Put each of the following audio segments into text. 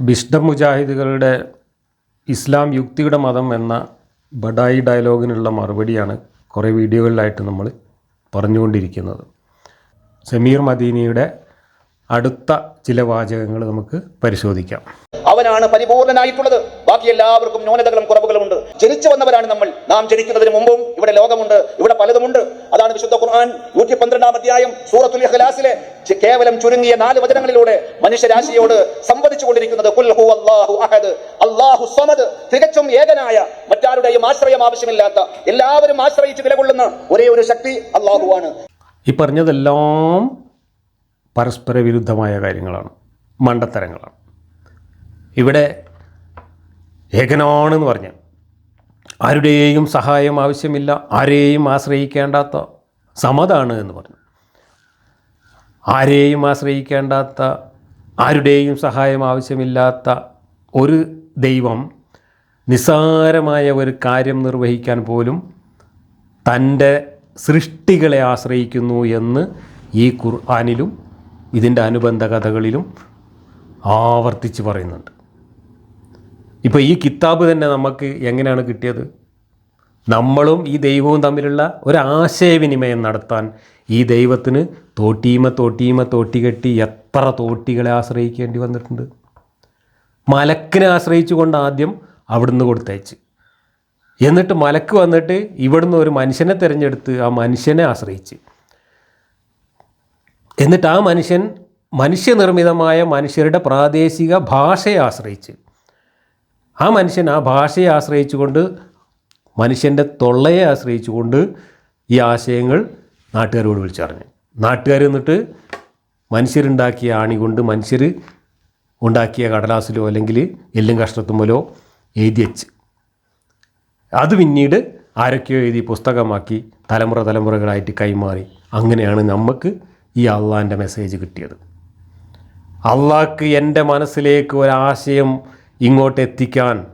ബിഷ്ഡം മുജാഹിദുകളുടെ ഇസ്ലാം യുക്തിയുടെ മതം എന്ന ബഡായി ഡയലോഗിനുള്ള മറുപടിയാണ് കുറേ വീഡിയോകളിലായിട്ട് നമ്മൾ പറഞ്ഞുകൊണ്ടിരിക്കുന്നത്. സമീർ മദീനിയുടെ അടുത്ത ചില വാചകങ്ങൾ നമുക്ക് പരിശോധിക്കാം. അവനാണ് പരിപൂർണനായിട്ടുള്ളത്. ബാക്കി എല്ലാവർക്കും ന്യൂനതകളും കുറവുകളും ഉണ്ട്. ജനിച്ചു വന്നവരാണ് നമ്മൾ. നാം ജനിക്കുന്നതിന് മുമ്പും ഇവിടെ ലോകമുണ്ട് ഇവിടെ പലതുമുണ്ട്. അതാണ് വിശുദ്ധ ഖുർആൻ. നൂറ്റി പന്ത്രണ്ടാം അധ്യായം സൂറത്തുൽ ഇഖ്ലാസിലെ കേവലം ചുരുങ്ങിയ നാല് വചനങ്ങളിലൂടെ മനുഷ്യരാശിയോട് സംവദിച്ചു കൊണ്ടിരിക്കുന്നത് അള്ളാഹു സമദ്." തികച്ചും ഏകനായ മറ്റാരുടെയും ആശ്രയം ആവശ്യമില്ലാത്ത എല്ലാവരും ആശ്രയിച്ച് നിലകൊള്ളുന്ന ഒരേ ഒരു ശക്തി അള്ളാഹുവാണ് ഈ പറഞ്ഞതെല്ലാം പരസ്പര വിരുദ്ധമായ കാര്യങ്ങളാണ്. മണ്ടത്തരങ്ങളാണ്. ഇവിടെ ഏകനാണെന്ന് പറഞ്ഞ് ആരുടെയും സഹായം ആവശ്യമില്ല ആരെയും ആശ്രയിക്കേണ്ടാത്ത സമതാണ് എന്ന് പറഞ്ഞു. ആരെയും ആശ്രയിക്കേണ്ടാത്ത ആരുടെയും സഹായം ആവശ്യമില്ലാത്ത ഒരു ദൈവം നിസ്സാരമായ ഒരു കാര്യം നിർവഹിക്കാൻ പോലും തന്റെ സൃഷ്ടികളെ ആശ്രയിക്കുന്നു എന്ന് ഈ ഖുർആാനിലും ഇതിന്റെ അനുബന്ധ കഥകളിലും ആവർത്തിച്ച് പറയുന്നുണ്ട്. ഇപ്പോൾ ഈ കിതാബ് തന്നെ നമുക്ക് എങ്ങനെയാണ് കിട്ടിയത്? നമ്മളും ഈ ദൈവവും തമ്മിലുള്ള ഒരാശയവിനിമയം നടത്താൻ ഈ ദൈവത്തിന് തോട്ടീമ തോട്ടീമ തോട്ടികെട്ടി എത്ര തോട്ടികളെ ആശ്രയിക്കേണ്ടി വന്നിട്ടുണ്ട്? മലക്കിനെ ആശ്രയിച്ചുകൊണ്ട് ആദ്യം അവിടുന്ന് കൊടുത്തയച്ച്. എന്നിട്ട് മലക്ക് വന്നിട്ട് ഇവിടുന്ന് ഒരു മനുഷ്യനെ തിരഞ്ഞെടുത്ത് ആ മനുഷ്യനെ ആശ്രയിച്ച്. എന്നിട്ട് ആ മനുഷ്യൻ മനുഷ്യനിർമ്മിതമായ മനുഷ്യരുടെ പ്രാദേശിക ഭാഷയെ ആശ്രയിച്ച്. ആ മനുഷ്യൻ ആ ഭാഷയെ ആശ്രയിച്ചുകൊണ്ട് മനുഷ്യന്റെ തൊള്ളയെ ആശ്രയിച്ചുകൊണ്ട് ഈ ആശയങ്ങൾ നാട്ടുകാരോട് വിളിച്ചറിഞ്ഞു നാട്ടുകാർ എന്നിട്ട് മനുഷ്യരുണ്ടാക്കിയ ആണി കൊണ്ട് മനുഷ്യർ ഉണ്ടാക്കിയ കടലാസിലോ അല്ലെങ്കിൽ എല്ലും കഷ്ടത്തുമ്പോലോ എഴുതി വെച്ച്. അത് പിന്നീട് ആരൊക്കെയോ എഴുതി പുസ്തകമാക്കി തലമുറ തലമുറകളായിട്ട് കൈമാറി. അങ്ങനെയാണ് നമുക്ക് ഈ അള്ളാന്റെ മെസ്സേജ് കിട്ടിയത്. അള്ളാഹ്ക്ക് എന്റെ മനസ്സിലേക്ക് ഒരാശയം ഇങ്ങോട്ട് എത്തിക്കാൻ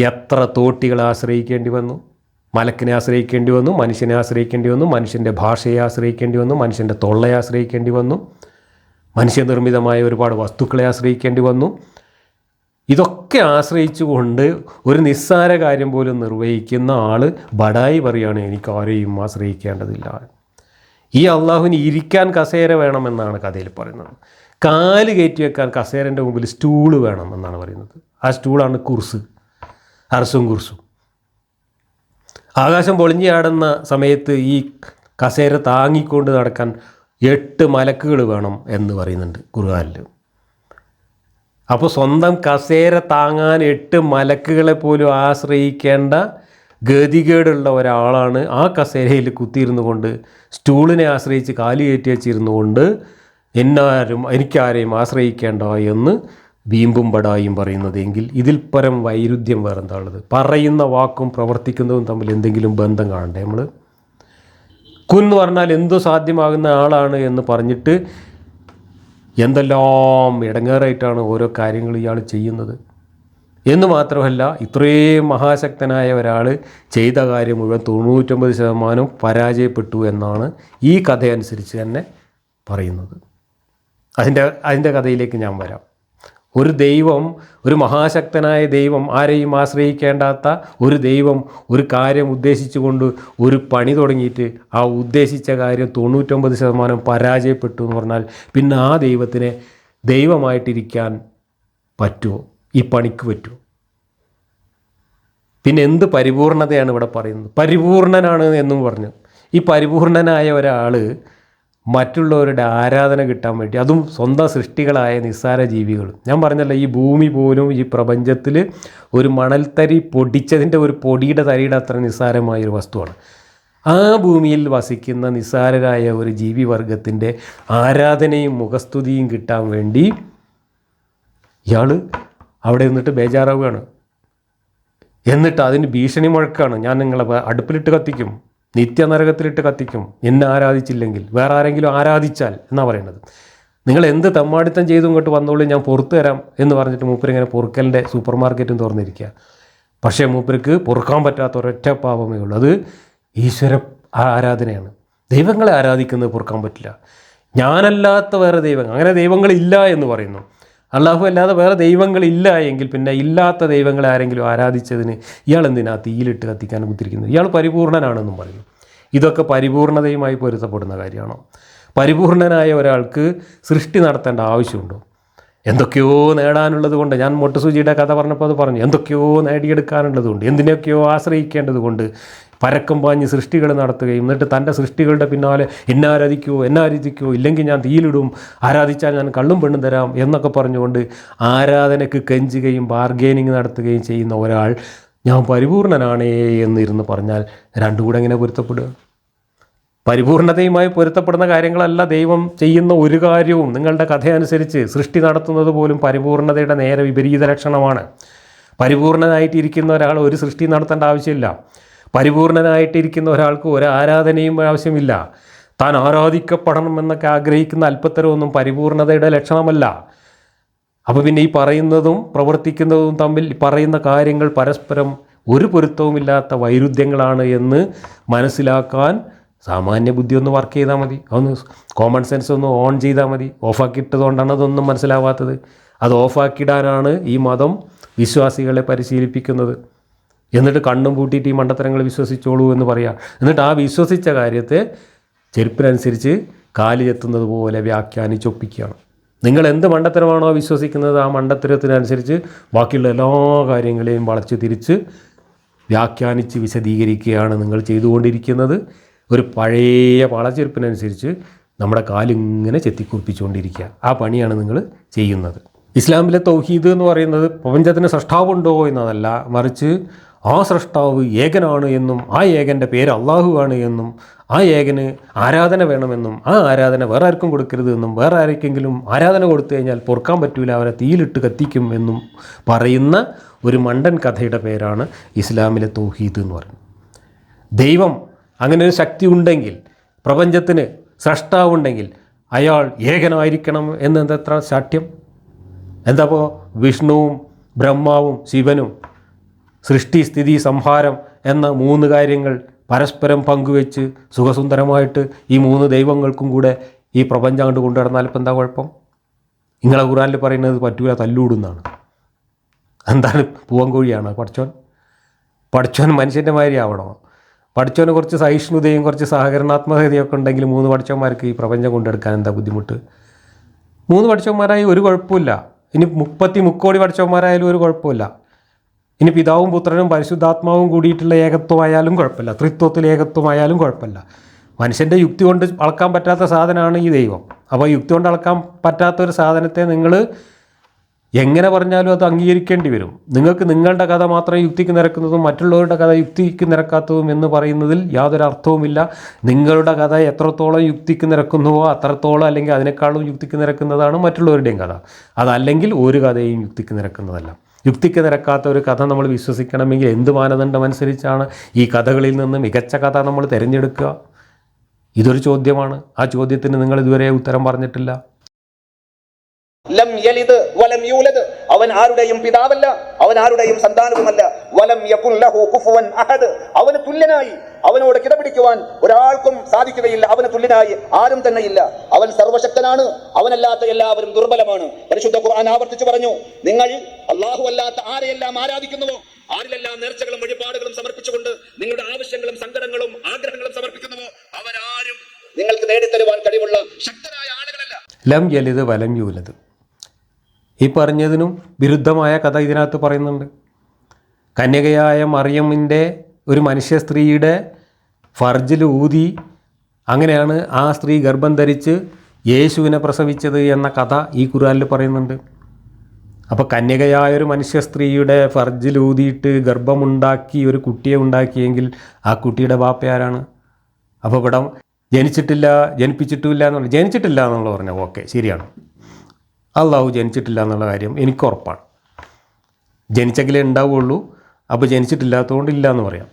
എത്ര തോട്ടികളെ ആശ്രയിക്കേണ്ടി വന്നു? മലക്കിനെ ആശ്രയിക്കേണ്ടി വന്നു മനുഷ്യനെ ആശ്രയിക്കേണ്ടി വന്നു മനുഷ്യന്റെ ഭാഷയെ ആശ്രയിക്കേണ്ടി വന്നു മനുഷ്യന്റെ തൊള്ളയെ ആശ്രയിക്കേണ്ടി വന്നു മനുഷ്യനിർമ്മിതമായ ഒരുപാട് വസ്തുക്കളെ ആശ്രയിക്കേണ്ടി വന്നു. ഇതൊക്കെ ആശ്രയിച്ചുകൊണ്ട് ഒരു നിസ്സാര കാര്യം പോലും നിർവഹിക്കുന്ന ആൾ ബടായി പറയുകയാണ് എനിക്ക് ആരെയും ആശ്രയിക്കേണ്ടതില്ല. ഈ അള്ളാഹുവിന് ഇരിക്കാൻ കസേര വേണമെന്നാണ് കഥയിൽ പറയുന്നത്. കാൽ കയറ്റി വെക്കാൻ കസേരന്റെ മുമ്പിൽ സ്റ്റൂൾ വേണം എന്നാണ് പറയുന്നത്. ആ സ്റ്റൂളാണ് കുർസ്. അർസും കുർസും. ആകാശം പൊളിഞ്ഞാടുന്ന സമയത്ത് ഈ കസേര താങ്ങിക്കൊണ്ട് നടക്കാൻ എട്ട് മലക്കുകൾ വേണം എന്ന് പറയുന്നുണ്ട് ഖുർആനിൽ. അപ്പോൾ സ്വന്തം കസേര താങ്ങാൻ എട്ട് മലക്കുകളെ പോലും ആശ്രയിക്കേണ്ട ഗതികേടുള്ള ഒരാളാണ് ആ കസേരയിൽ കുത്തിയിരുന്നു കൊണ്ട് സ്റ്റൂളിനെ ആശ്രയിച്ച് കാലി കയറ്റി വെച്ചിരുന്നു കൊണ്ട് എന്നാരും എനിക്കാരെയും ആശ്രയിക്കേണ്ട എന്ന് വീമ്പും പടായും പറയുന്നത്. എങ്കിൽ ഇതിൽ പരം വൈരുദ്ധ്യം വേറെന്താ പറയുന്ന വാക്കും പ്രവർത്തിക്കുന്നതും തമ്മിൽ എന്തെങ്കിലും ബന്ധം കാണണ്ടേ നമ്മൾ കുന്ന് പറഞ്ഞാൽ എന്തോ സാധ്യമാകുന്ന ആളാണ് എന്ന് പറഞ്ഞിട്ട് എന്തെല്ലാം ഇടങ്ങേറായിട്ടാണ് ഓരോ കാര്യങ്ങൾ ഇയാൾ ചെയ്യുന്നത്. എന്ന് മാത്രമല്ല ഇത്രയും മഹാശക്തനായ ഒരാൾ ചെയ്ത കാര്യം മുഴുവൻ തൊണ്ണൂറ്റൊമ്പത് ശതമാനവും പരാജയപ്പെട്ടു എന്നാണ് ഈ കഥയനുസരിച്ച് തന്നെ പറയുന്നത്. അതിന്റെ അതിന്റെ കഥയിലേക്ക് ഞാൻ വരാം. ഒരു ദൈവം ഒരു മഹാശക്തനായ ദൈവം ആരെയും ആശ്രയിക്കേണ്ടാത്ത ഒരു ദൈവം ഒരു കാര്യം ഉദ്ദേശിച്ചുകൊണ്ട് ഒരു പണി തുടങ്ങിയിട്ട് ആ ഉദ്ദേശിച്ച കാര്യം തൊണ്ണൂറ്റൊമ്പത് ശതമാനം പരാജയപ്പെട്ടു എന്ന് പറഞ്ഞാൽ പിന്നെ ആ ദൈവത്തിനെ ദൈവമായിട്ടിരിക്കാൻ പറ്റുമോ? ഈ പണിക്ക് പറ്റൂ പിന്നെ എന്ത് പരിപൂർണതയാണ് ഇവിടെ പറയുന്നത്? പരിപൂർണനാണ് എന്നും പറഞ്ഞു. ഈ പരിപൂർണനായ ഒരാൾ മറ്റുള്ളവരുടെ ആരാധന കിട്ടാൻ വേണ്ടി അതും സ്വന്തം സൃഷ്ടികളായ നിസ്സാര ജീവികൾ ഞാൻ പറഞ്ഞല്ലോ ഈ ഭൂമി പോലും ഈ പ്രപഞ്ചത്തിൽ ഒരു മണൽത്തരി പൊടിച്ചതിന്റെ ഒരു പൊടിയുടെ തരിയുടെ അത്ര നിസ്സാരമായൊരു വസ്തുവാണ്. ആ ഭൂമിയിൽ വസിക്കുന്ന നിസ്സാരരായ ഒരു ജീവിവർഗത്തിന്റെ ആരാധനയും മുഖസ്തുതിയും കിട്ടാൻ വേണ്ടി ഇയാൾ അവിടെ നിന്നിട്ട് ബേജാറാവുകയാണ്. എന്നിട്ട് അതിന് ഭീഷണി മുഴക്കാണ്. ഞാൻ നിങ്ങളെ അടുപ്പിലിട്ട് കത്തിക്കും. നിത്യനരകത്തിലിട്ട് കത്തിക്കും. എന്നെ ആരാധിച്ചില്ലെങ്കിൽ വേറെ ആരെങ്കിലും ആരാധിച്ചാൽ എന്നാണ് പറയുന്നത്. നിങ്ങൾ എന്ത് തമ്മാടിത്തം ചെയ്തു ഇങ്ങോട്ട് വന്നോളൂ ഞാൻ പുറത്തു തരാം എന്ന് പറഞ്ഞിട്ട് മൂപ്പരിങ്ങനെ പൊറുക്കലിന്റെ സൂപ്പർ മാർക്കറ്റും തുറന്നിരിക്കുക. പക്ഷേ മൂപ്പർക്ക് പൊറുക്കാൻ പറ്റാത്ത ഒരൊറ്റ പാപമേ ഉള്ളൂ. അത് ഈശ്വര ആരാധനയാണ്. ദൈവങ്ങളെ ആരാധിക്കുന്നത് പൊറുക്കാൻ പറ്റില്ല. ഞാനല്ലാത്ത വേറെ ദൈവങ്ങൾ അങ്ങനെ ദൈവങ്ങളില്ല എന്ന് പറയുന്നു. അള്ളാഹു അല്ലാതെ വേറെ ദൈവങ്ങളില്ല എങ്കിൽ പിന്നെ ഇല്ലാത്ത ദൈവങ്ങളെ ആരെങ്കിലും ആരാധിച്ചതിന് ഇയാൾ എന്തിനാ തീയിലിട്ട് കത്തിക്കാൻ കുത്തിരിക്കുന്നത് ഇയാൾ പരിപൂർണനാണെന്നും പറയുന്നു. ഇതൊക്കെ പരിപൂർണതയുമായി പൊരുത്തപ്പെടുന്ന കാര്യമാണോ? പരിപൂർണനായ ഒരാൾക്ക് സൃഷ്ടി നടത്തേണ്ട ആവശ്യമുണ്ടോ? എന്തൊക്കെയോ നേടാനുള്ളത് കൊണ്ട് ഞാൻ മൊട്ടുസൂചിയുടെ കഥ പറഞ്ഞപ്പോൾ അത് പറഞ്ഞു. എന്തൊക്കെയോ നേടിയെടുക്കാനുള്ളത് കൊണ്ട് എന്തിനൊക്കെയോ ആശ്രയിക്കേണ്ടത് കൊണ്ട് പരക്കം പാഞ്ഞ് സൃഷ്ടികൾ നടത്തുകയും എന്നിട്ട് തന്റെ സൃഷ്ടികളുടെ പിന്നാലെ എന്നെ ആരാധിക്കുമോ എന്നെ ആരാധിക്കുമോ ഇല്ലെങ്കിൽ ഞാൻ തീയിലിടും ആരാധിച്ചാൽ ഞാൻ കള്ളും പെണ്ണും തരാം എന്നൊക്കെ പറഞ്ഞുകൊണ്ട് ആരാധനയ്ക്ക് കെഞ്ചുകയും ബാർഗെയിനിങ് നടത്തുകയും ചെയ്യുന്ന ഒരാൾ ഞാൻ പരിപൂർണനാണേ എന്നിരുന്ന് പറഞ്ഞാൽ രണ്ടും കൂടെ എങ്ങനെ പൊരുത്തപ്പെടുക? പരിപൂർണതയുമായി പൊരുത്തപ്പെടുന്ന കാര്യങ്ങളല്ല ദൈവം ചെയ്യുന്ന ഒരു കാര്യവും. നിങ്ങളുടെ കഥയനുസരിച്ച് സൃഷ്ടി നടത്തുന്നത് പോലും പരിപൂർണതയുടെ നേരെ വിപരീത ലക്ഷണമാണ്. പരിപൂർണനായിട്ടിരിക്കുന്ന ഒരാൾ ഒരു സൃഷ്ടി നടത്തേണ്ട ആവശ്യമില്ല. പരിപൂർണനായിട്ടിരിക്കുന്ന ഒരാൾക്ക് ഒരു ആരാധനയും ആവശ്യമില്ല. താൻ ആരാധിക്കപ്പെടണം എന്നൊക്കെ ആഗ്രഹിക്കുന്ന അല്പത്തരമൊന്നും പരിപൂർണതയുടെ ലക്ഷണമല്ല. അപ്പോൾ പിന്നെ ഈ പറയുന്നതും പ്രവർത്തിക്കുന്നതും തമ്മിൽ പറയുന്ന കാര്യങ്ങൾ പരസ്പരം ഒരു പൊരുത്തവുമില്ലാത്ത വൈരുദ്ധ്യങ്ങളാണ് എന്ന് മനസ്സിലാക്കാൻ സാമാന്യ ബുദ്ധി ഒന്ന് വർക്ക് ചെയ്താൽ മതി. ഒന്ന് കോമൺ സെൻസ് ഒന്ന് ഓൺ ചെയ്താൽ മതി. ഓഫാക്കിയിട്ടതുകൊണ്ടാണ് അതൊന്നും മനസ്സിലാവാത്തത്. അത് ഓഫാക്കിയിടാനാണ് ഈ മതം വിശ്വാസികളെ പരിശീലിപ്പിക്കുന്നത്. എന്നിട്ട് കണ്ണും പൂട്ടിയിട്ട് ഈ മണ്ടത്തരങ്ങൾ വിശ്വസിച്ചോളൂ എന്ന് പറയാം. എന്നിട്ട് ആ വിശ്വസിച്ച കാര്യത്തെ ചെരുപ്പിനനുസരിച്ച് കാലി എത്തുന്നത് പോലെ വ്യാഖ്യാനിച്ചൊപ്പിക്കുകയാണ് നിങ്ങൾ എന്ത് മണ്ടത്തരമാണോ വിശ്വസിക്കുന്നത് ആ മണ്ടത്തരത്തിനനുസരിച്ച് ബാക്കിയുള്ള എല്ലാ കാര്യങ്ങളെയും വളച്ച് തിരിച്ച് വ്യാഖ്യാനിച്ച് വിശദീകരിക്കുകയാണ് നിങ്ങൾ ചെയ്തുകൊണ്ടിരിക്കുന്നത്. ഒരു പഴയ വളച്ചെരുപ്പിനനുസരിച്ച് നമ്മുടെ കാലിങ്ങനെ ചെത്തിക്കുറിപ്പിച്ചുകൊണ്ടിരിക്കുക. ആ പണിയാണ് നിങ്ങൾ ചെയ്യുന്നത്. ഇസ്ലാമിലെ തൗഹീദ് എന്ന് പറയുന്നത് പ്രപഞ്ചത്തിന് സൃഷ്ടാവുണ്ടോ എന്നതല്ല. മറിച്ച് ആ സൃഷ്ടാവ് ഏകനാണ് എന്നും ആ ഏകന്റെ പേര് അള്ളാഹു ആണ് എന്നും ആ ഏകന് ആരാധന വേണമെന്നും ആ ആരാധന വേറെ ആർക്കും കൊടുക്കരുത് എന്നും വേറെ ആർക്കെങ്കിലും ആരാധന കൊടുത്തു കഴിഞ്ഞാൽ പൊറുക്കാൻ പറ്റൂല അവരെ തീയിലിട്ട് കത്തിക്കും എന്നും പറയുന്ന ഒരു മണ്ടൻ കഥയുടെ പേരാണ് ഇസ്ലാമിലെ തൗഹീദ് എന്ന് പറയുന്നത്. ദൈവം അങ്ങനെ ഒരു ശക്തി ഉണ്ടെങ്കിൽ പ്രപഞ്ചത്തിന് സ്രഷ്ടാവുണ്ടെങ്കിൽ അയാൾ ഏകനായിരിക്കണം എന്നെന്തത്ര ശാഠ്യം? എന്താ ഇപ്പോൾ വിഷ്ണുവും ബ്രഹ്മാവും ശിവനും സൃഷ്ടി സ്ഥിതി സംഹാരം എന്ന മൂന്ന് കാര്യങ്ങൾ പരസ്പരം പങ്കുവെച്ച് സുഖസുന്ദരമായിട്ട് ഈ മൂന്ന് ദൈവങ്ങൾക്കും കൂടെ ഈ പ്രപഞ്ചം കണ്ട് കൊണ്ടു നടന്നാൽ ഇപ്പം എന്താ കുഴപ്പം? നിങ്ങളെ ഖുറാനിൽ പറയുന്നത് പറ്റൂല തല്ലൂടുന്നാണ്. എന്താണ് പൂവൻകോഴിയാണ് പഠിച്ചോൻ പഠിച്ചോൻ മനുഷ്യന്റെ മാതിരി ആവണോ. പഠിച്ചോന് കുറച്ച് സഹിഷ്ണുതയും കുറച്ച് സഹകരണാത്മകതയൊക്കെ ഉണ്ടെങ്കിൽ മൂന്ന് പഠിച്ചവന്മാർക്ക് ഈ പ്രപഞ്ചം കൊണ്ടെടുക്കാൻ എന്താ ബുദ്ധിമുട്ട്? മൂന്ന് പഠിച്ചവന്മാരായി ഒരു കുഴപ്പമില്ല. ഇനി മുപ്പത്തി മുക്കോടി പഠിച്ചവന്മാരായാലും ഒരു കുഴപ്പമില്ല. ഇനി പിതാവും പുത്രനും പരിശുദ്ധാത്മാവും കൂടിയിട്ടുള്ള ഏകത്വമായാലും കുഴപ്പമില്ല. ത്രിത്വത്തിൽ ഏകത്വമായാലും കുഴപ്പമില്ല. മനുഷ്യന്റെ യുക്തി കൊണ്ട് അളക്കാൻ പറ്റാത്ത സാധനമാണ് ഈ ദൈവം. അപ്പോൾ യുക്തി കൊണ്ട് അളക്കാൻ പറ്റാത്ത ഒരു സാധനത്തെ നിങ്ങൾ എങ്ങനെ പറഞ്ഞാലും അത് അംഗീകരിക്കേണ്ടി വരും. നിങ്ങൾക്ക് നിങ്ങളുടെ കഥ മാത്രം യുക്തിക്ക് നിരക്കുന്നതും മറ്റുള്ളവരുടെ കഥ യുക്തിക്ക് നിരക്കാത്തതും എന്ന് പറയുന്നതിൽ യാതൊരു അർത്ഥവുമില്ല. നിങ്ങളുടെ കഥ എത്രത്തോളം യുക്തിക്ക് നിരക്കുന്നുവോ അത്രത്തോളം അല്ലെങ്കിൽ അതിനേക്കാളും യുക്തിക്ക് നിരക്കുന്നതാണ് മറ്റുള്ളവരുടെയും കഥ. അതല്ലെങ്കിൽ ഒരു കഥയും യുക്തിക്ക് നിരക്കുന്നതല്ല. യുക്തിക്ക് നിരക്കാത്ത ഒരു കഥ നമ്മൾ വിശ്വസിക്കണമെങ്കിൽ എന്ത് മാനദണ്ഡം അനുസരിച്ചാണ് ഈ കഥകളിൽ നിന്ന് മികച്ച കഥ നമ്മൾ തിരഞ്ഞെടുക്കുക? ഇതൊരു ചോദ്യമാണ്. ആ ചോദ്യത്തിന് നിങ്ങൾ ഇതുവരെ ഉത്തരം പറഞ്ഞിട്ടില്ല. ലം യലിദ് വലം യൂലദ്. അവൻ ആരുടെയും പിതാവല്ല അവൻ ആരുടെയും സന്താനവുമല്ല. വലം യകുൽ ലഹു കുഫുവൻ അഹദ്. അവന് തുല്യനായി അവനോട് കിടപിടിക്കുവാൻ ഒരാൾക്കും സാധിക്കുകയില്ല. അവന് തുല്യനായി ആരും തന്നെ ഇല്ല അവൻ സർവശക്തനാണ് അവനല്ലാത്ത എല്ലാവരും ദുർബലമാണ്. പരിശുദ്ധ ഖുർആൻ ആവർത്തിച്ചു പറഞ്ഞു നിങ്ങൾ അള്ളാഹു അല്ലാത്ത ആരെയെല്ലാം ആരാധിക്കുന്നുവോ ആരിലെല്ലാം നേർച്ചകളും വഴിപാടുകളും സമർപ്പിച്ചുകൊണ്ട് നിങ്ങളുടെ ആവശ്യങ്ങളും സങ്കടങ്ങളും ആഗ്രഹങ്ങളും സമർപ്പിക്കുന്നുവോ അവരാരും നിങ്ങൾക്ക് നേടിത്തരുവാൻ കഴിവുള്ള ശക്തരായ ആളുകളല്ല. ലം യലിത് വലം യൂലത് ഈ പറഞ്ഞതിനും വിരുദ്ധമായ കഥ ഇതിനകത്ത് പറയുന്നുണ്ട്. കന്യകയായ മറിയമ്മിന്റെ ഒരു മനുഷ്യ സ്ത്രീയുടെ ഫർജിൽ ഊതി അങ്ങനെയാണ് ആ സ്ത്രീ ഗർഭം ധരിച്ച് യേശുവിനെ പ്രസവിച്ചത് എന്ന കഥ ഈ ഖുറാനിൽ പറയുന്നുണ്ട്. അപ്പോൾ കന്യകയായ ഒരു മനുഷ്യ സ്ത്രീയുടെ ഫർജിൽ ഊതിയിട്ട് ഗർഭമുണ്ടാക്കി ഒരു കുട്ടിയെ ഉണ്ടാക്കിയെങ്കിൽ ആ കുട്ടിയുടെ ബാപ്പ ആരാണ്? അപ്പോൾ ഇവിടെ ജനിച്ചിട്ടില്ല ജനിപ്പിച്ചിട്ടുമില്ല എന്നുള്ള ജനിച്ചിട്ടില്ല എന്നുള്ള പറഞ്ഞു ഓക്കെ ശരിയാണ്. അള്ളാഹു ജനിച്ചിട്ടില്ല എന്നുള്ള കാര്യം എനിക്ക് ഉറപ്പാണ്. ജനിച്ചെങ്കിലേ ഉണ്ടാവുള്ളൂ അപ്പോൾ ജനിച്ചിട്ടില്ലാത്തതുകൊണ്ട് ഇല്ല എന്ന് പറയാം.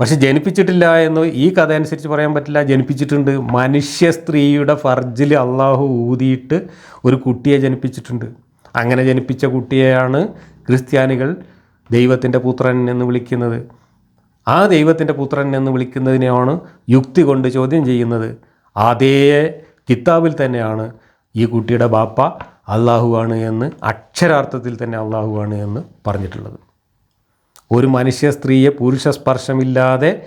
പക്ഷെ ജനിപ്പിച്ചിട്ടില്ല എന്ന് ഈ കഥ അനുസരിച്ച് പറയാൻ പറ്റില്ല. ജനിപ്പിച്ചിട്ടുണ്ട് മനുഷ്യ സ്ത്രീയുടെ ഫർജിൽ അള്ളാഹു ഊതിയിട്ട് ഒരു കുട്ടിയെ ജനിപ്പിച്ചിട്ടുണ്ട്. അങ്ങനെ ജനിപ്പിച്ച കുട്ടിയെയാണ് ക്രിസ്ത്യാനികൾ ദൈവത്തിന്റെ പുത്രൻ എന്ന് വിളിക്കുന്നത്. ആ ദൈവത്തിന്റെ പുത്രൻ എന്ന് വിളിക്കുന്നതിനെയാണ് യുക്തി കൊണ്ട് ചോദ്യം ചെയ്യുന്നത്. അതേ കിതാബിൽ തന്നെയാണ് ഈ കുട്ടിയുടെ ബാപ്പ അള്ളാഹുവാണ് എന്ന് അക്ഷരാർത്ഥത്തിൽ തന്നെ അള്ളാഹുവാണ് എന്ന് പറഞ്ഞിട്ടുള്ളത്. ഒരു മനുഷ്യ സ്ത്രീയെ പുരുഷ സ്പർശമില്ലാതെ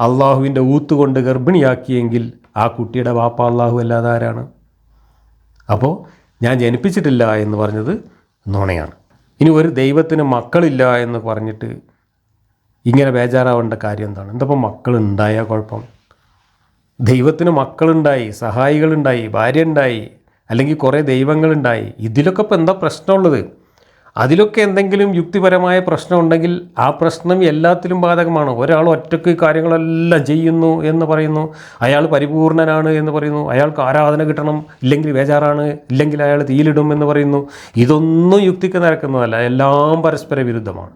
അള്ളാഹുവിന്റെ ഊത്തുകൊണ്ട് ഗർഭിണിയാക്കിയെങ്കിൽ ആ കുട്ടിയുടെ വാപ്പ അള്ളാഹു അല്ലാതെ ആരാണ് അപ്പോൾ ഞാൻ ജനിപ്പിച്ചിട്ടില്ല എന്ന് പറഞ്ഞത് നുണയാണ്. ഇനി ഒരു ദൈവത്തിന് മക്കളില്ല എന്ന് പറഞ്ഞിട്ട് ഇങ്ങനെ ബേജാറാവേണ്ട കാര്യം എന്താണ്? എന്തപ്പോൾ മക്കളുണ്ടായ കുഴപ്പം? ദൈവത്തിന് മക്കളുണ്ടായി സഹായികളുണ്ടായി ഭാര്യ ഉണ്ടായി അല്ലെങ്കിൽ കുറേ ദൈവങ്ങളുണ്ടായി. ഇതിലൊക്കെ ഇപ്പോൾ എന്താ പ്രശ്നമുള്ളത്? അതിലൊക്കെ എന്തെങ്കിലും യുക്തിപരമായ പ്രശ്നം ഉണ്ടെങ്കിൽ ആ പ്രശ്നം എല്ലാത്തിലും ബാധകമാണ്. ഒരാൾ ഒറ്റയ്ക്ക് കാര്യങ്ങളെല്ലാം ചെയ്യുന്നു എന്ന് പറയുന്നു. അയാൾ പരിപൂർണനാണ് എന്ന് പറയുന്നു. അയാൾക്ക് ആരാധന കിട്ടണം ഇല്ലെങ്കിൽ വേജാറാണ് ഇല്ലെങ്കിൽ അയാൾ തീയിലിടും എന്ന് പറയുന്നു. ഇതൊന്നും യുക്തിക്ക് നിരക്കുന്നതല്ല. എല്ലാം പരസ്പര വിരുദ്ധമാണ്.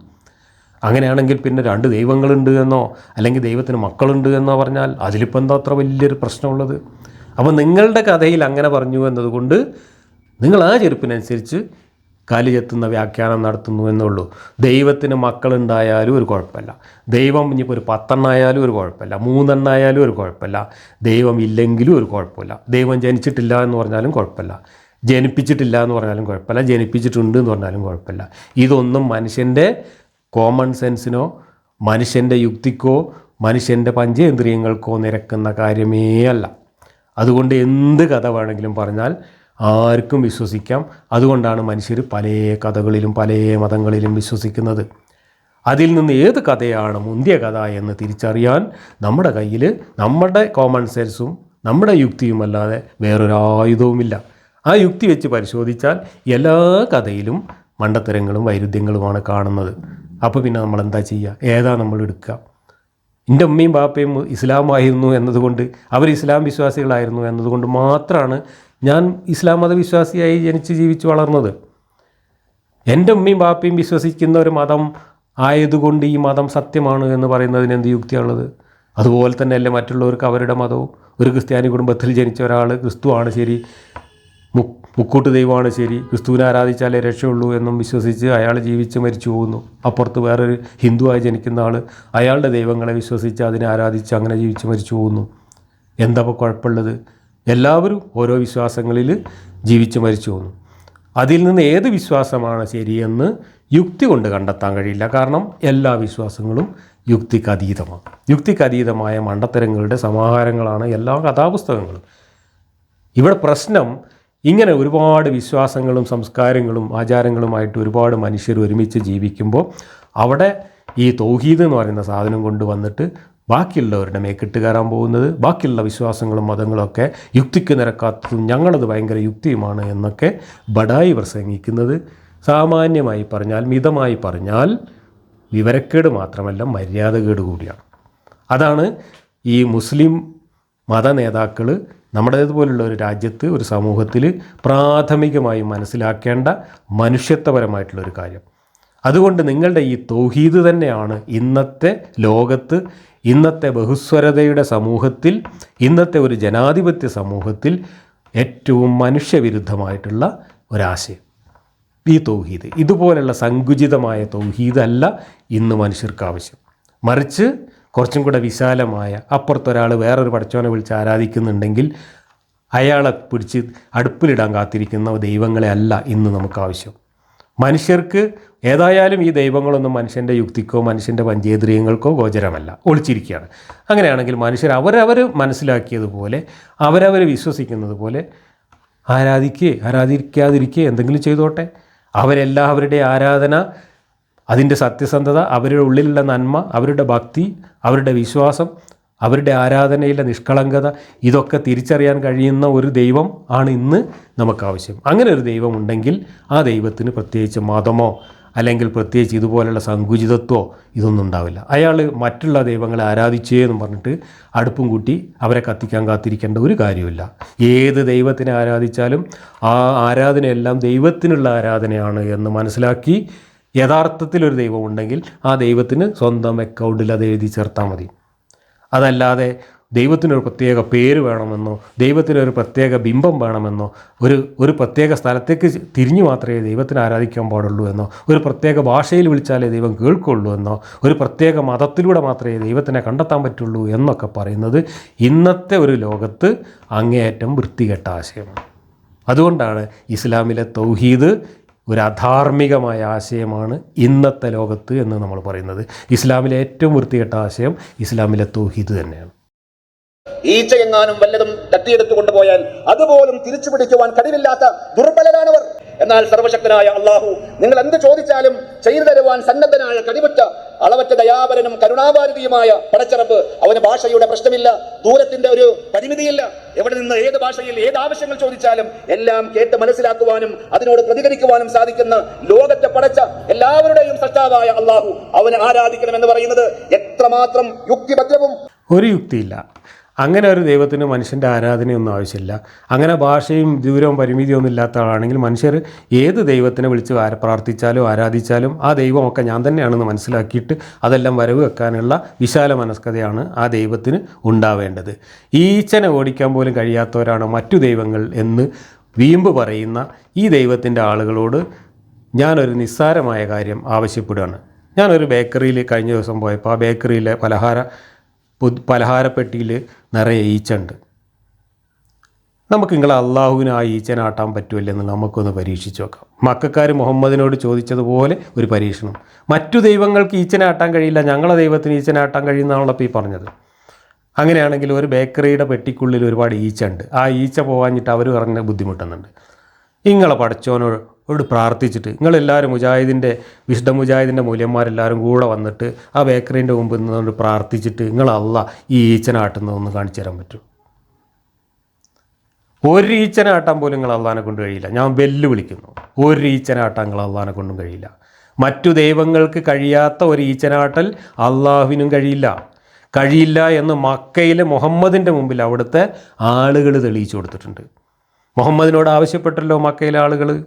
അങ്ങനെയാണെങ്കിൽ പിന്നെ രണ്ട് ദൈവങ്ങളുണ്ട് എന്നോ അല്ലെങ്കിൽ ദൈവത്തിന് മക്കളുണ്ട് എന്നോ പറഞ്ഞാൽ അതിലിപ്പോൾ എന്താ അത്ര വലിയൊരു പ്രശ്നമുള്ളത്? അപ്പോൾ നിങ്ങളുടെ കഥയിൽ അങ്ങനെ പറഞ്ഞു എന്നതുകൊണ്ട് നിങ്ങൾ ആ ചെരുപ്പിനനുസരിച്ച് കാലി ചെത്തുന്ന വ്യാഖ്യാനം നടത്തുന്നു എന്നുള്ളൂ. ദൈവത്തിന് മക്കളുണ്ടായാലും ഒരു കുഴപ്പമില്ല. ദൈവം ഇനിയിപ്പോൾ ഒരു പത്തെണ്ണായാലും ഒരു കുഴപ്പമില്ല. മൂന്നെണ്ണായാലും ഒരു കുഴപ്പമില്ല. ദൈവം ഇല്ലെങ്കിലും ഒരു കുഴപ്പമില്ല. ദൈവം ജനിച്ചിട്ടില്ല എന്ന് പറഞ്ഞാലും കുഴപ്പമില്ല. ജനിപ്പിച്ചിട്ടില്ല എന്ന് പറഞ്ഞാലും കുഴപ്പമില്ല. ജനിപ്പിച്ചിട്ടുണ്ട് എന്ന് പറഞ്ഞാലും കുഴപ്പമില്ല. ഇതൊന്നും മനുഷ്യന്റെ കോമൺ സെൻസിനോ മനുഷ്യന്റെ യുക്തിക്കോ മനുഷ്യന്റെ പഞ്ചേന്ദ്രിയങ്ങൾക്കോ നിരക്കുന്ന കാര്യമേ അല്ല അതുകൊണ്ട് എന്ത് കഥ വേണമെങ്കിലും പറഞ്ഞാൽ ആർക്കും വിശ്വസിക്കാം. അതുകൊണ്ടാണ് മനുഷ്യർ പല കഥകളിലും പല മതങ്ങളിലും വിശ്വസിക്കുന്നത്. അതിൽ നിന്ന് ഏത് കഥയാണ് മുന്തിയ കഥ എന്ന് തിരിച്ചറിയാൻ നമ്മുടെ കയ്യിൽ നമ്മുടെ കോമൺ സെൻസും നമ്മുടെ യുക്തിയുമല്ലാതെ വേറൊരു ആയുധവുമില്ല. ആ യുക്തി വെച്ച് പരിശോധിച്ചാൽ എല്ലാ കഥയിലും മണ്ടത്തരങ്ങളും വൈരുദ്ധ്യങ്ങളുമാണ് കാണുന്നത്. അപ്പോൾ പിന്നെ നമ്മൾ എന്താ ചെയ്യുക? ഏതാ നമ്മൾ എടുക്കുക? എന്റെ ഉമ്മയും ബാപ്പയും ഇസ്ലാമായിരുന്നു എന്നതുകൊണ്ട് അവർ ഇസ്ലാം വിശ്വാസികളായിരുന്നു എന്നതുകൊണ്ട് മാത്രമാണ് ഞാൻ ഇസ്ലാം മതവിശ്വാസിയായി ജനിച്ച് ജീവിച്ച് വളർന്നത്. എന്റെ ഉമ്മയും ബാപ്പയും വിശ്വസിക്കുന്ന ഒരു മതം ആയതുകൊണ്ട് ഈ മതം സത്യമാണ് എന്ന് പറയുന്നതിന് എന്ത് യുക്തിയാണുള്ളത്? അതുപോലെ തന്നെ അല്ലേ മറ്റുള്ളവർക്ക് അവരുടെ മതവും? ഒരു ക്രിസ്ത്യാനി കുടുംബത്തിൽ ജനിച്ച ഒരാൾ ക്രിസ്തുവാണ് ശരി. മുക്കൂട്ട് ദൈവമാണ് ശരി. ക്രിസ്തുവിനെ ആരാധിച്ചാലേ രക്ഷയുള്ളൂ എന്നും വിശ്വസിച്ച് അയാൾ ജീവിച്ച് മരിച്ചു പോകുന്നു. അപ്പുറത്ത് വേറൊരു ഹിന്ദുവായി ജനിക്കുന്ന ആൾ അയാളുടെ ദൈവങ്ങളെ വിശ്വസിച്ച് അതിനെ ആരാധിച്ച് അങ്ങനെ ജീവിച്ച് മരിച്ചു പോകുന്നു. എന്താ കുഴപ്പമുള്ളത്? എല്ലാവരും ഓരോ വിശ്വാസങ്ങളിൽ ജീവിച്ച് മരിച്ചു പോകുന്നു. അതിൽ നിന്ന് ഏത് വിശ്വാസമാണ് ശരിയെന്ന് യുക്തി കൊണ്ട് കണ്ടെത്താൻ കഴിയില്ല. കാരണം എല്ലാ വിശ്വാസങ്ങളും യുക്തിക്ക് അതീതമാണ്. യുക്തിക്ക് അതീതമായ മണ്ടത്തരങ്ങളുടെ സമാഹാരങ്ങളാണ് എല്ലാ കഥാപുസ്തകങ്ങളും. ഇവിടെ പ്രശ്നം ഇങ്ങനെ ഒരുപാട് വിശ്വാസങ്ങളും സംസ്കാരങ്ങളും ആചാരങ്ങളുമായിട്ട് ഒരുപാട് മനുഷ്യർ ഒരുമിച്ച് ജീവിക്കുമ്പോൾ അവിടെ ഈ തൗഹീദ് എന്ന് പറയുന്ന സാധനം കൊണ്ടുവന്നിട്ട് ബാക്കിയുള്ളവരുടെ മേക്കിട്ട് കയറാൻ പോകുന്നത് ബാക്കിയുള്ള വിശ്വാസങ്ങളും മതങ്ങളൊക്കെ യുക്തിക്ക് നിരക്കാത്തതും ഞങ്ങളത് ഭയങ്കര യുക്തിയുമാണ് എന്നൊക്കെ ബഡായി പ്രസംഗിക്കുന്നത്. സാമാന്യമായി പറഞ്ഞാൽ മിതമായി പറഞ്ഞാൽ വിവരക്കേട് മാത്രമല്ല മര്യാദകേട് കൂടിയാണ്. അതാണ് ഈ മുസ്ലിം മത നേതാക്കൾ നമ്മുടേതുപോലുള്ള ഒരു രാജ്യത്ത് ഒരു സമൂഹത്തിൽ പ്രാഥമികമായി മനസ്സിലാക്കേണ്ട മനുഷ്യത്വപരമായിട്ടുള്ള ഒരു കാര്യം. അതുകൊണ്ട് നിങ്ങളുടെ ഈ തൗഹീദ് തന്നെയാണ് ഇന്നത്തെ ലോകത്ത് ഇന്നത്തെ ബഹുസ്വരതയുടെ സമൂഹത്തിൽ ഇന്നത്തെ ഒരു ജനാധിപത്യ സമൂഹത്തിൽ ഏറ്റവും മനുഷ്യവിരുദ്ധമായിട്ടുള്ള ഒരാശയം. ഈ തൗഹീദ്. ഇതുപോലുള്ള സങ്കുചിതമായ തൗഹീദല്ല ഇന്ന് മനുഷ്യർക്ക് ആവശ്യം മറിച്ച് കുറച്ചും കൂടെ വിശാലമായ അപ്പുറത്തൊരാൾ വേറൊരു പടച്ചോനെ വിളിച്ച് ആരാധിക്കുന്നുണ്ടെങ്കിൽ അയാളെ പിടിച്ച് അടുപ്പിലിടാൻ കാത്തിരിക്കുന്ന ദൈവങ്ങളെ അല്ല ഇന്ന് നമുക്ക് ആവശ്യം. മനുഷ്യർക്ക് ഏതായാലും ഈ ദൈവങ്ങളൊന്നും മനുഷ്യന്റെ യുക്തിക്കോ മനുഷ്യന്റെ പഞ്ചേന്ദ്രിയങ്ങൾക്കോ ഗോചരമല്ല. ഒളിച്ചിരിക്കുകയാണ്. അങ്ങനെയാണെങ്കിൽ മനുഷ്യർ അവരവർ മനസ്സിലാക്കിയതുപോലെ അവരവർ വിശ്വസിക്കുന്നത് പോലെ ആരാധിക്കുകയെ ആരാധിക്കാതിരിക്കുകയെ എന്തെങ്കിലും ചെയ്തോട്ടെ? അവരെല്ലാവരുടെ ആരാധന അതിന്റെ സത്യസന്ധത അവരുടെ ഉള്ളിലുള്ള നന്മ അവരുടെ ഭക്തി അവരുടെ വിശ്വാസം അവരുടെ ആരാധനയിലെ നിഷ്കളങ്കത ഇതൊക്കെ തിരിച്ചറിയാൻ കഴിയുന്ന ഒരു ദൈവം ആണ് ഇന്ന് നമുക്കാവശ്യം. അങ്ങനെ ഒരു ദൈവം ഉണ്ടെങ്കിൽ ആ ദൈവത്തിന് പ്രത്യേകിച്ച് മതമോ അല്ലെങ്കിൽ പ്രത്യേകിച്ച് ഇതുപോലെയുള്ള സങ്കുചിതത്വമോ ഇതൊന്നും ഉണ്ടാവില്ല. അയാൾ മറ്റുള്ള ദൈവങ്ങളെ ആരാധിച്ചേ എന്ന് പറഞ്ഞിട്ട് അടുപ്പും കൂട്ടി അവരെ കത്തിക്കാൻ കാത്തിരിക്കേണ്ട ഒരു കാര്യമില്ല ഏത് ദൈവത്തിനെ ആരാധിച്ചാലും ആ ആരാധനയെല്ലാം ദൈവത്തിനുള്ള ആരാധനയാണ് എന്ന് മനസ്സിലാക്കി യഥാർത്ഥത്തിൽ ഒരു ദൈവം ഉണ്ടെങ്കിൽ ആ ദൈവത്തിന് സ്വന്തം അക്കൗണ്ടിൽ അത് എഴുതി ചേർത്താൽ മതി. അതല്ലാതെ ദൈവത്തിനൊരു പ്രത്യേക പേര് വേണമെന്നോ ദൈവത്തിനൊരു പ്രത്യേക ബിംബം വേണമെന്നോ ഒരു ഒരു പ്രത്യേക സ്ഥലത്തേക്ക് തിരിഞ്ഞു മാത്രമേ ദൈവത്തിന് ആരാധിക്കാൻ പാടുള്ളൂ എന്നോ ഒരു പ്രത്യേക ഭാഷയിൽ വിളിച്ചാലേ ദൈവം കേൾക്കുള്ളൂ എന്നോ ഒരു പ്രത്യേക മതത്തിലൂടെ മാത്രമേ ദൈവത്തിനെ കണ്ടെത്താൻ പറ്റുള്ളൂ എന്നൊക്കെ പറയുന്നത് ഇന്നത്തെ ഒരു ലോകത്ത് അങ്ങേയറ്റം വൃത്തികെട്ട ആശയമാണ്. അതുകൊണ്ടാണ് ഇസ്ലാമിലെ തൗഹീദ് ഒരു അധാർമികമായ ആശയമാണ് ഇന്നത്തെ ലോകത്ത് എന്ന് നമ്മൾ പറയുന്നത്. ഇസ്ലാമിലെ ഏറ്റവും വൃത്തികെട്ട ആശയം ഇസ്ലാമിലെ തൗഹീദ് തന്നെയാണ്. ഈച്ചയെങ്ങാനും വല്ലതും തട്ടിയെടുത്തു കൊണ്ടുപോയാൽ അതുപോലും തിരിച്ചു പിടിക്കുവാൻ കഴിവില്ലാത്ത ദുർബലരാണവർ. എന്നാൽ സർവശക്തനായ അള്ളാഹു നിങ്ങൾ എന്ത് ചോദിച്ചാലും ചെയ്തു തരുവാൻ സന്നദ്ധനായ കഴിവുറ്റ അളവറ്റ ദയാപരനും കരുണാഭാരതിയുമായ പടച്ചറപ്പ് അവന് ഭാഷയുടെ പ്രശ്നമില്ല ദൂരത്തിന്റെ ഒരു പരിമിതിയില്ല. എവിടെ നിന്ന് ഏത് ഭാഷയിൽ ഏത് ആവശ്യങ്ങൾ ചോദിച്ചാലും എല്ലാം കേട്ട് മനസ്സിലാക്കുവാനും അതിനോട് പ്രതികരിക്കുവാനും സാധിക്കുന്ന ലോകത്തെ പടച്ച എല്ലാവരുടെയും സൃഷ്ടാവായ അള്ളാഹു അവനെ ആരാധിക്കണം എന്ന് പറയുന്നത് എത്രമാത്രം യുക്തിഭദ്രവും ഒരു യുക്തിയില്ല. അങ്ങനെ ഒരു ദൈവത്തിന് മനുഷ്യന്റെ ആരാധനയൊന്നും ആവശ്യമില്ല. അങ്ങനെ ഭാഷയും ദൂരവും പരിമിതിയൊന്നും ഇല്ലാത്ത ആളാണെങ്കിൽ മനുഷ്യർ ഏത് ദൈവത്തിനെ വിളിച്ച് പ്രാർത്ഥിച്ചാലും ആരാധിച്ചാലും ആ ദൈവമൊക്കെ ഞാൻ തന്നെയാണെന്ന് മനസ്സിലാക്കിയിട്ട് അതെല്ലാം വരവ് വെക്കാനുള്ള വിശാല മനസ്കതയാണ് ആ ദൈവത്തിന് ഉണ്ടാവേണ്ടത്. ഈച്ചനെ ഓടിക്കാൻ പോലും കഴിയാത്തവരാണ് മറ്റു ദൈവങ്ങൾ എന്ന് വീമ്പ് പറയുന്ന ഈ ദൈവത്തിന്റെ ആളുകളോട് ഞാനൊരു നിസ്സാരമായ കാര്യം ആവശ്യപ്പെടുകയാണ്. ഞാനൊരു ബേക്കറിയിൽ കഴിഞ്ഞ ദിവസം പോയപ്പോൾ ആ ബേക്കറിയിലെ പലഹാര പലഹാരപ്പെട്ടിയിൽ നിറയെ ഈച്ച ഉണ്ട് നമുക്ക് നിങ്ങളെ അള്ളാഹുവിന് ആ ഈച്ചനാട്ടാൻ പറ്റുമല്ലെന്ന് നമുക്കൊന്ന് പരീക്ഷിച്ച് നോക്കാം. മക്കാർ മുഹമ്മദിനോട് ചോദിച്ചതുപോലെ ഒരു പരീക്ഷണം. മറ്റു ദൈവങ്ങൾക്ക് ഈച്ചനാട്ടാൻ കഴിയില്ല ഞങ്ങളെ ദൈവത്തിന് ഈച്ചനാട്ടാൻ കഴിയുന്നതാണല്ലോ ഇപ്പോൾ ഈ പറഞ്ഞത്. അങ്ങനെയാണെങ്കിൽ ഒരു ബേക്കറിയുടെ പെട്ടിക്കുള്ളിൽ ഒരുപാട് ഈച്ച ഉണ്ട് ആ ഈച്ച പോകാഞ്ഞിട്ട് അവർ പറഞ്ഞ ബുദ്ധിമുട്ടുന്നുണ്ട്. നിങ്ങളെ പഠിച്ചവനോട് പ്രാർത്ഥിച്ചിട്ട് നിങ്ങളെല്ലാവരും മുജാഹിദിന്റെ വിശുദ്ധ മുജാഹിദിന്റെ മൂല്യന്മാരെല്ലാവരും കൂടെ വന്നിട്ട് ആ ബേക്കറീന്റെ മുമ്പിൽ നിന്നുകൊണ്ട് പ്രാർത്ഥിച്ചിട്ട് നിങ്ങൾ അല്ല ഈ ഈച്ചനാട്ടുന്നതൊന്ന് കാണിച്ചു തരാൻ പറ്റും. ഒരു ഈച്ചനാട്ടാൻ പോലും നിങ്ങൾ അള്ളഹാനെ കൊണ്ട് കഴിയില്ല. ഞാൻ വെല്ലുവിളിക്കുന്നു. ഒരു ഈച്ചനാട്ടാൻ നിങ്ങൾ അള്ളഹാനെ കൊണ്ടും കഴിയില്ല. മറ്റു ദൈവങ്ങൾക്ക് കഴിയാത്ത ഒരു ഈച്ചനാട്ടൽ അള്ളാഹുവിനും കഴിയില്ല. കഴിയില്ല എന്ന് മക്കയിലെ മുഹമ്മദിന്റെ മുമ്പിൽ അവിടുത്തെ ആളുകൾ തെളിയിച്ചു കൊടുത്തിട്ടുണ്ട്. മുഹമ്മദിനോട് ആവശ്യപ്പെട്ടല്ലോ മക്കയിലെ ആളുകൾ?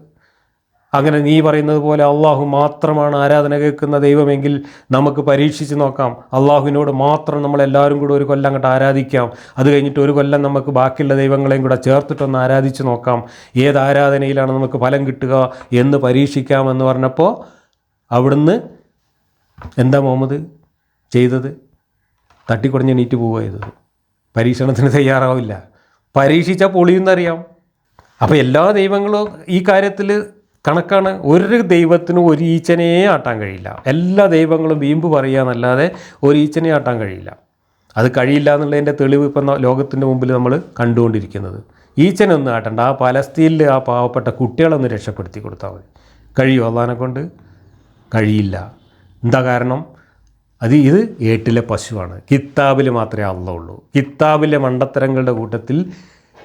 അങ്ങനെ നീ പറയുന്നത് പോലെ അള്ളാഹു മാത്രമാണ് ആരാധന കേൾക്കുന്ന ദൈവമെങ്കിൽ നമുക്ക് പരീക്ഷിച്ച് നോക്കാം. അള്ളാഹുവിനോട് മാത്രം നമ്മൾ എല്ലാവരും കൂടെ ഒരു കൊല്ലം അങ്ങോട്ട് ആരാധിക്കാം. അത് കഴിഞ്ഞിട്ട് ഒരു കൊല്ലം നമുക്ക് ബാക്കിയുള്ള ദൈവങ്ങളെയും കൂടെ ചേർത്തിട്ടൊന്ന് ആരാധിച്ച് നോക്കാം. ഏത് ആരാധനയിലാണ് നമുക്ക് ഫലം കിട്ടുക എന്ന് പരീക്ഷിക്കാമെന്ന് പറഞ്ഞപ്പോൾ അവിടുന്ന് എന്താ മുഹമ്മദ് ചെയ്തത്? തട്ടിക്കുടഞ്ഞ് എണീറ്റ് പോവുക ചെയ്തത്. പരീക്ഷണത്തിന് തയ്യാറാവില്ല. പരീക്ഷിച്ചാൽ പൊളിയെന്നറിയാം. അപ്പോൾ എല്ലാ ദൈവങ്ങളും ഈ കാര്യത്തിൽ കണക്കാണ് ഒരു ദൈവത്തിനും ഒരു ഈച്ചനെയേ ആട്ടാൻ കഴിയില്ല. എല്ലാ ദൈവങ്ങളും വീമ്പ് പറയുക എന്നല്ലാതെ ഒരു ഈച്ചനെ ആട്ടാൻ കഴിയില്ല. അത് കഴിയില്ല എന്നുള്ളതിന്റെ തെളിവ് ഇപ്പം ലോകത്തിന്റെ മുമ്പിൽ നമ്മൾ കണ്ടുകൊണ്ടിരിക്കുന്നത്. ഈച്ചനൊന്നും ആട്ടണ്ട. ആ പലസ്തീനിൽ ആ പാവപ്പെട്ട കുട്ടികളൊന്ന് രക്ഷപ്പെടുത്തി കൊടുത്താൽ മതി. കഴിയുമോ അള്ളഹാനെ കൊണ്ട്. കഴിയില്ല. എന്താ കാരണം? അത് ഇത് ഏട്ടിലെ പശുവാണ്. കിത്താബിൽ മാത്രമേ അള്ള ഉള്ളൂ കിത്താബിലെ മണ്ടത്തരങ്ങളുടെ കൂട്ടത്തിൽ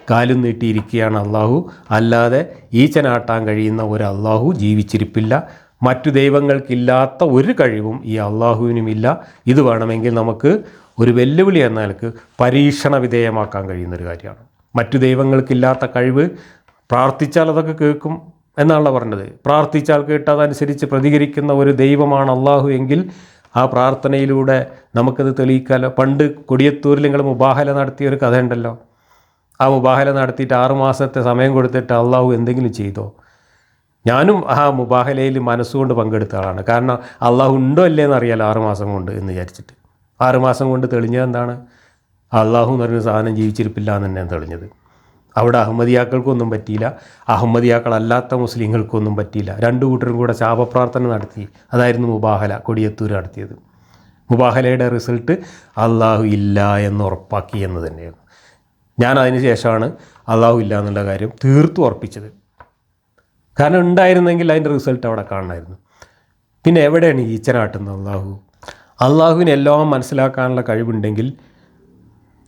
കാലും നീട്ടിയിരിക്കുകയാണ് അള്ളാഹു. അല്ലാതെ ഈച്ചനാട്ടാൻ കഴിയുന്ന ഒരു അള്ളാഹു ജീവിച്ചിരിപ്പില്ല. മറ്റു ദൈവങ്ങൾക്കില്ലാത്ത ഒരു കഴിവും ഈ അള്ളാഹുവിനുമില്ല. ഇത് വേണമെങ്കിൽ നമുക്ക് ഒരു വെല്ലുവിളി എന്ന നിലയ്ക്ക് പരീക്ഷണ വിധേയമാക്കാൻ കഴിയുന്നൊരു കാര്യമാണ്. മറ്റു ദൈവങ്ങൾക്കില്ലാത്ത കഴിവ് പ്രാർത്ഥിച്ചാൽ അതൊക്കെ കേൾക്കും എന്നാണല്ലോ പറഞ്ഞത്. പ്രാർത്ഥിച്ചാൽ കേട്ടതനുസരിച്ച് പ്രതികരിക്കുന്ന ഒരു ദൈവമാണ് അള്ളാഹു എങ്കിൽ ആ പ്രാർത്ഥനയിലൂടെ നമുക്കത് തെളിയിക്കാമല്ലോ പണ്ട് കൊടിയത്തൂരിൽ നിങ്ങൾ മുബാഹല നടത്തിയ ഒരു കഥയുണ്ടല്ലോ. ആ മുബാഹല നടത്തിയിട്ട് ആറു മാസത്തെ സമയം കൊടുത്തിട്ട് അള്ളാഹു എന്തെങ്കിലും ചെയ്തോ? ഞാനും ആ മുബാഹലയിൽ മനസ്സുകൊണ്ട് പങ്കെടുത്ത ആളാണ്. കാരണം അള്ളാഹു ഉണ്ടോ അല്ലേ എന്ന് അറിയാലോ മാസം കൊണ്ട് എന്ന് വിചാരിച്ചിട്ട്. ആറുമാസം കൊണ്ട് തെളിഞ്ഞത് എന്താണ്? അള്ളാഹു എന്ന് പറയുന്ന സാധനം ജീവിച്ചിരിപ്പില്ല എന്ന് തന്നെയാണ് തെളിഞ്ഞത്. അവിടെ അഹമ്മദിയാക്കൾക്കൊന്നും പറ്റിയില്ല. അഹമ്മദിയാക്കളല്ലാത്ത മുസ്ലിങ്ങൾക്കൊന്നും പറ്റിയില്ല. രണ്ടു കൂട്ടരും കൂടെ ശാപപ്രാർത്ഥന നടത്തി. അതായിരുന്നു മുബാഹല കൊടിയത്തൂർ നടത്തിയത്. മുബാഹലയുടെ റിസൾട്ട് അള്ളാഹു ഇല്ല എന്ന് ഉറപ്പാക്കി എന്ന് തന്നെയായിരുന്നു ഞാൻ അതിന് ശേഷമാണ് അള്ളാഹു ഇല്ല എന്നുള്ള കാര്യം തീർത്തു ഉറപ്പിച്ചത്. കാരണം ഉണ്ടായിരുന്നെങ്കിൽ അതിന്റെ റിസൾട്ട് അവിടെ കാണണമായിരുന്നു. പിന്നെ എവിടെയാണ് ഈച്ചനാട്ടുന്നത് അള്ളാഹു? അള്ളാഹുവിന് എല്ലാം മനസ്സിലാക്കാനുള്ള കഴിവുണ്ടെങ്കിൽ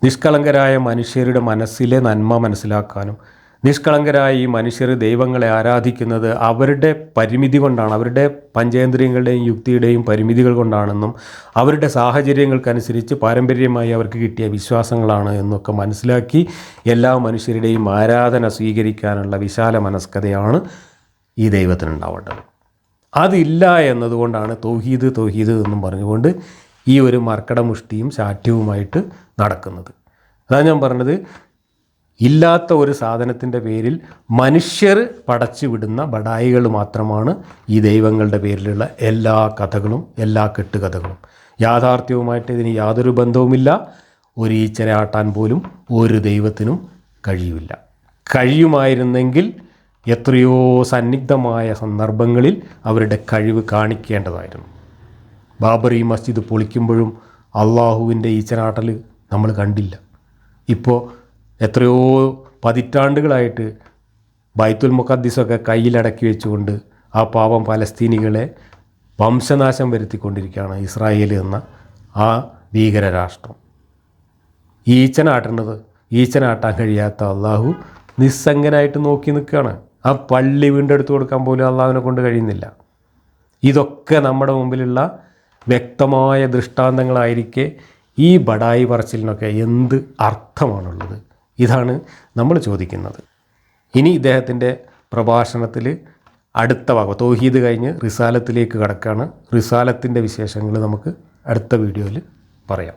നിഷ്കളങ്കരായ മനുഷ്യരുടെ മനസ്സിലെ നന്മ മനസ്സിലാക്കാനും നിഷ്കളങ്കരായ ഈ മനുഷ്യർ ദൈവങ്ങളെ ആരാധിക്കുന്നത് അവരുടെ പരിമിതി കൊണ്ടാണ്. അവരുടെ പഞ്ചേന്ദ്രിയങ്ങളുടെയും യുക്തിയുടെയും പരിമിതികൾ കൊണ്ടാണെന്നും അവരുടെ സാഹചര്യങ്ങൾക്കനുസരിച്ച് പാരമ്പര്യമായി അവർക്ക് കിട്ടിയ വിശ്വാസങ്ങളാണ് എന്നൊക്കെ മനസ്സിലാക്കി എല്ലാ മനുഷ്യരുടെയും ആരാധന സ്വീകരിക്കാനുള്ള വിശാല മനസ്കതയാണ് ഈ ദൈവത്തിനുണ്ടാവേണ്ടത്. അതില്ല എന്നതുകൊണ്ടാണ് തൗഹീദ് തൗഹീദ് എന്നും പറഞ്ഞുകൊണ്ട് ഈ ഒരു മർക്കടമുഷ്ടിയും ശാഠ്യവുമായിട്ട് നടക്കുന്നത്. അതാണ് ഞാൻ പറഞ്ഞത് ഇല്ലാത്ത ഒരു സാധനത്തിന്റെ പേരിൽ മനുഷ്യർ പടച്ചു വിടുന്ന ബടായികൾ മാത്രമാണ് ഈ ദൈവങ്ങളുടെ പേരിലുള്ള എല്ലാ കഥകളും എല്ലാ കെട്ടുകഥകളും. യാഥാർത്ഥ്യവുമായിട്ട് ഇതിന് യാതൊരു ബന്ധവുമില്ല. ഒരു ഈച്ചര ആട്ടാൻ പോലും ഒരു ദൈവത്തിനും കഴിയില്ല കഴിയുമായിരുന്നെങ്കിൽ എത്രയോ സന്നിഗ്ധമായ സന്ദർഭങ്ങളിൽ അവരുടെ കഴിവ് കാണിക്കേണ്ടതായിരുന്നു. ബാബറി മസ്ജിദ് പൊളിക്കുമ്പോഴും അള്ളാഹുവിന്റെ ഈച്ചനാട്ടൽ നമ്മൾ കണ്ടില്ല. ഇപ്പോൾ എത്രയോ പതിറ്റാണ്ടുകളായിട്ട് ബൈത്തുൽ മുഖദ്ദിസൊക്കെ കയ്യിലടക്കി വെച്ചുകൊണ്ട് ആ പാവം പലസ്തീനികളെ വംശനാശം വരുത്തിക്കൊണ്ടിരിക്കുകയാണ് ഇസ്രായേൽ എന്ന ആ ഭീകരരാഷ്ട്രം. ഈച്ചനാട്ടുന്നത് ഈച്ചനാട്ടാൻ കഴിയാത്ത അള്ളാഹു നിസ്സംഗനായിട്ട് നോക്കി നിൽക്കുകയാണ്. ആ പള്ളി വീണ്ടെടുത്ത് കൊടുക്കാൻ പോലും അള്ളാഹുവിനെ കൊണ്ട് കഴിയുന്നില്ല. ഇതൊക്കെ നമ്മുടെ മുമ്പിലുള്ള വ്യക്തമായ ദൃഷ്ടാന്തങ്ങളായിരിക്കെ ഈ ബടായി പറച്ചിലിനൊക്കെ എന്ത് അർത്ഥമാണുള്ളത്? ഇതാണ് നമ്മൾ ചോദിക്കുന്നത്. ഇനി ഇദ്ദേഹത്തിന്റെ പ്രഭാഷണത്തിൽ അടുത്ത ഭാഗം തോഹീദ് കഴിഞ്ഞ് റിസാലത്തിലേക്ക് കടക്കുകയാണ്. റിസാലത്തിന്റെ വിശേഷങ്ങൾ നമുക്ക് അടുത്ത വീഡിയോയിൽ പറയാം.